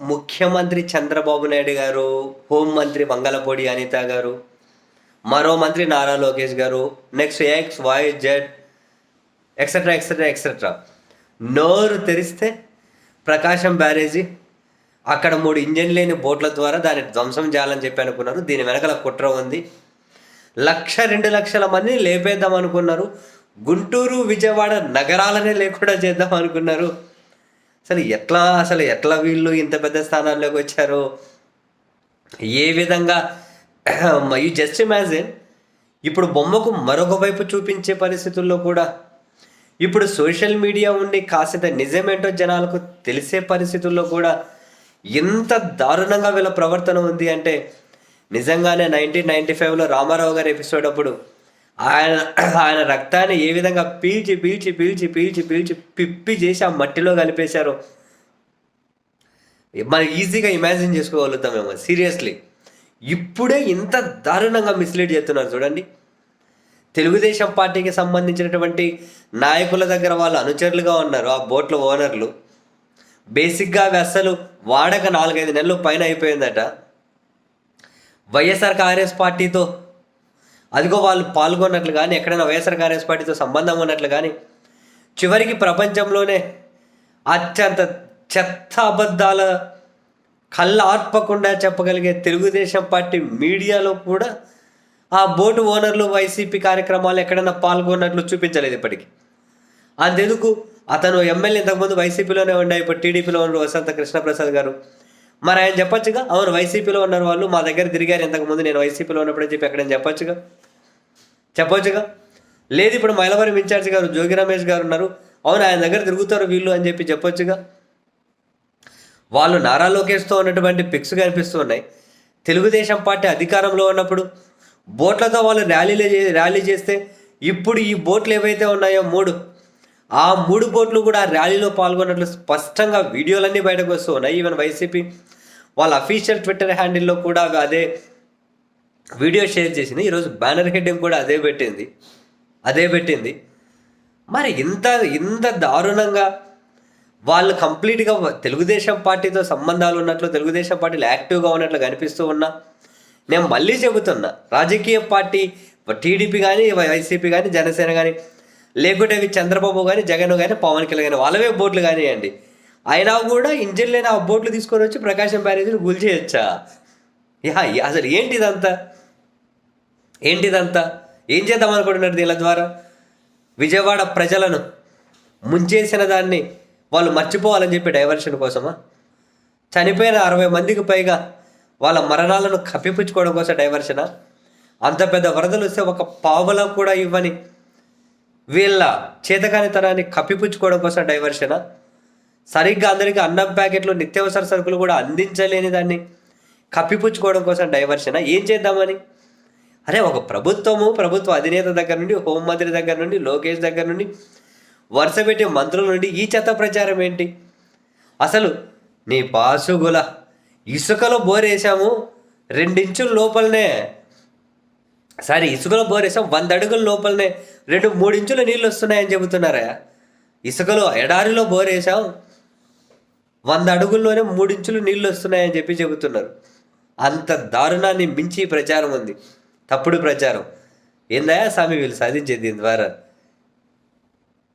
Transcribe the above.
ముఖ్యమంత్రి చంద్రబాబు నాయుడు గారు హోంమంత్రి మంగళపూడి అనిత గారు మరో మంత్రి నారా లోకేష్ గారు next X Y Z etcetera etcetera etcetera నోరు తెరిస్తే ప్రకాశం బ్యారేజీ అక్కడ మూడు ఇంజన్ లేని బోట్ల ద్వారా దాన్ని ధ్వంసం చేయాలని చెప్పి అనుకున్నారు. దీని వెనకాల కుట్ర ఉంది. లక్ష రెండు లక్షల మందిని లేపేద్దాం అనుకున్నారు. గుంటూరు విజయవాడ నగరాలనే లేకుండా చేద్దాం అనుకున్నారు. అసలు ఎట్లా అసలు ఎట్లా వీళ్ళు ఇంత పెద్ద స్థానాల్లోకి వచ్చారో? ఏ విధంగా? యూ జస్ట్ ఇమాజిన్ ఇప్పుడు బొమ్మకు మరొక వైపు చూపించే పరిస్థితుల్లో కూడా. ఇప్పుడు సోషల్ మీడియా ఉండి కాసింత నిజమేంటో జనాలకు తెలిసే పరిస్థితుల్లో కూడా ఎంత దారుణంగా వీళ్ళ ప్రవర్తన ఉంది అంటే నిజంగానే నైన్టీన్ నైన్టీ ఫైవ్లో రామారావు గారి ఎపిసోడ్ అప్పుడు ఆయన ఆయన రక్తాన్ని ఏ విధంగా పీల్చి పీల్చి పీల్చి పీల్చి పీల్చి పిప్పి చేసి ఆ మట్టిలో కలిపేశారు. మనం ఈజీగా ఇమాజిన్ చేసుకోగలుగుతామేమో సీరియస్లీ. ఇప్పుడే ఇంత దారుణంగా మిస్లీడ్ చేస్తున్నారు చూడండి. తెలుగుదేశం పార్టీకి సంబంధించినటువంటి నాయకుల దగ్గర వాళ్ళు అనుచరులుగా ఉన్నారు ఆ బోట్ల ఓనర్లు. బేసిక్గా అవి అస్సలు వాడక నాలుగైదు నెలలు పైన అయిపోయిందట. వైఎస్ఆర్ కాంగ్రెస్ పార్టీతో అదిగో వాళ్ళు పాల్గొన్నట్లు కానీ ఎక్కడైనా వైఎస్ఆర్ కాంగ్రెస్ పార్టీతో సంబంధం ఉన్నట్లు కానీ చివరికి ప్రపంచంలోనే అత్యంత చెత్త అబద్ధాల కళ్ళ ఆర్పకుండా చెప్పగలిగే తెలుగుదేశం పార్టీ మీడియాలో కూడా ఆ బోటు ఓనర్లు వైసీపీ కార్యక్రమాలు ఎక్కడైనా పాల్గొన్నట్లు చూపించలేదు ఇప్పటికీ. అంతెందుకు? అతను ఎమ్మెల్యే ఇంతకుముందు వైసీపీలోనే ఉండే ఇప్పుడు టీడీపీలో ఉన్న వసంత కృష్ణప్రసాద్ గారు. మరి ఆయన చెప్పొచ్చుగా? అవును వైసీపీలో ఉన్నారు వాళ్ళు. మా దగ్గర తిరిగారు ఇంతకుముందు. నేను వైసీపీలో ఉన్నప్పుడే చెప్పి ఎక్కడైనా చెప్పొచ్చుగా? చెప్పొచ్చుగా? లేదు ఇప్పుడు మైలవరం ఇన్ఛార్జ్ గారు జోగి రమేష్ గారు ఉన్నారు. అవును ఆయన దగ్గర తిరుగుతారు వీళ్ళు అని చెప్పి చెప్పొచ్చుగా? వాళ్ళు నారా లోకేష్తో ఉన్నటువంటి పిక్స్ కనిపిస్తూ ఉన్నాయి. తెలుగుదేశం పార్టీ అధికారంలో ఉన్నప్పుడు బోట్లతో వాళ్ళు ర్యాలీలు ర్యాలీ చేస్తే ఇప్పుడు ఈ బోట్లు ఏవైతే ఉన్నాయో మూడు ఆ మూడు బోట్లు కూడా ఆ ర్యాలీలో పాల్గొన్నట్లు స్పష్టంగా వీడియోలన్నీ బయటకు వస్తూ ఉన్నాయి. ఈవెన్ వైసీపీ వాళ్ళ అఫీషియల్ ట్విట్టర్ హ్యాండిల్లో కూడా అదే వీడియో షేర్ చేసింది. ఈరోజు బ్యానర్ హెడ్డింగ్ కూడా అదే పెట్టింది. అదే పెట్టింది. మరి ఇంత ఇంత దారుణంగా వాళ్ళు కంప్లీట్గా తెలుగుదేశం పార్టీతో సంబంధాలు ఉన్నట్లు తెలుగుదేశం పార్టీలు యాక్టివ్గా ఉన్నట్లు కనిపిస్తూ ఉన్నా నేను మళ్ళీ చెబుతున్నా రాజకీయ పార్టీ టీడీపీ కానీ వైసీపీ కానీ జనసేన కానీ లేకుంటే చంద్రబాబు కానీ జగన్ కానీ పవన్ కళ్యాణ్ కానీ వాళ్ళవే బోట్లు కానివ్వండి. అయినా కూడా ఇంజన్ లేని ఆ బోట్లు తీసుకొని వచ్చి ప్రకాశం బ్యారేజ్ని గుల్చేయచ్చా? యా అసలు ఏంటిదంతా? ఏంటిదంతా? ఏం చేద్దాం అనుకుంటున్నారు దీని ద్వారా? విజయవాడ ప్రజలను ముంచేసిన దాన్ని వాళ్ళు మర్చిపోవాలని చెప్పి డైవర్షన్ కోసమా? చనిపోయిన అరవై మందికి పైగా వాళ్ళ మరణాలను కప్పిపుచ్చుకోవడం కోసం డైవర్షనా? అంత పెద్ద వరదలు వస్తే ఒక పావులో కూడా ఇవ్వని వీళ్ళ చేతకానితనాన్ని కప్పిపుచ్చుకోవడం కోసం డైవర్షనా? సరిగ్గా అందరికీ అన్నం ప్యాకెట్లు నిత్యావసర సరుకులు కూడా అందించలేని దాన్ని కప్పిపుచ్చుకోవడం కోసం డైవర్షనా. ఏం చేద్దామని? అరే ఒక ప్రభుత్వము ప్రభుత్వ అధినేత దగ్గర నుండి హోంమంత్రి దగ్గర నుండి లోకేష్ దగ్గర నుండి వరుస పెట్టే మంత్రుల నుండి ఈ చెత్త ప్రచారం ఏంటి? అసలు నీ పాసుగుల ఇసుకలో బోరేసాము రెండించుల లోపలనే. సారీ ఇసుకలో బోరేసాం వంద అడుగుల లోపలనే. రెండు మూడు ఇంచుల నీళ్ళు వస్తున్నాయని చెబుతున్నారా? ఇసుకలో ఎడారిలో బోరేసాం. వంద అడుగుల్లోనే మూడించులు నీళ్ళు వస్తున్నాయని చెప్పి చెబుతున్నారు. అంత దారుణాన్ని మించి ప్రచారం ఉంది. తప్పుడు ప్రచారం. ఏందా స్వామి వీళ్ళు సాధించేది దీని ద్వారా?